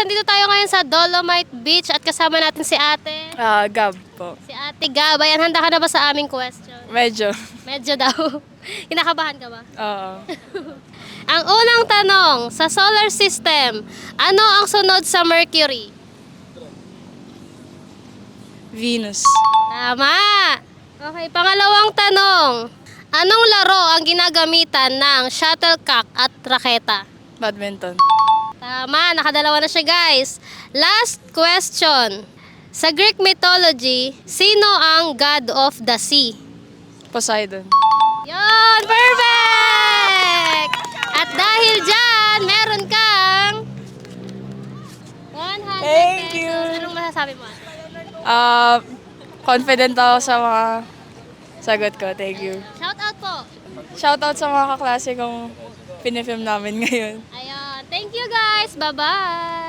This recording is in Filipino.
andito tayo ngayon sa Dolomite Beach at kasama natin si ate. Ah, Gab po. Si ate Gab. Ayan, handa ka na ba sa aming question? Medyo. Medyo daw. Kinakabahan ka ba? Oo. Ang unang tanong, sa solar system, ano ang sunod sa Mercury? Venus. Tama! Okay, pangalawang tanong. Anong laro ang ginagamitan ng shuttlecock at raketa? Badminton. Tama, nakadalawa na siya guys. Last question. Sa Greek mythology, sino ang god of the sea? Poseidon. Yon, perfect! At dahil dyan, meron kang 100 Thank you. pesos. Anong masasabi mo? Ah, confident ako sa mga sagot ko. Thank you. Shout out po. Shoutout sa mga kaklase kong pinifilm namin ngayon. Ayun. You guys. Bye-bye.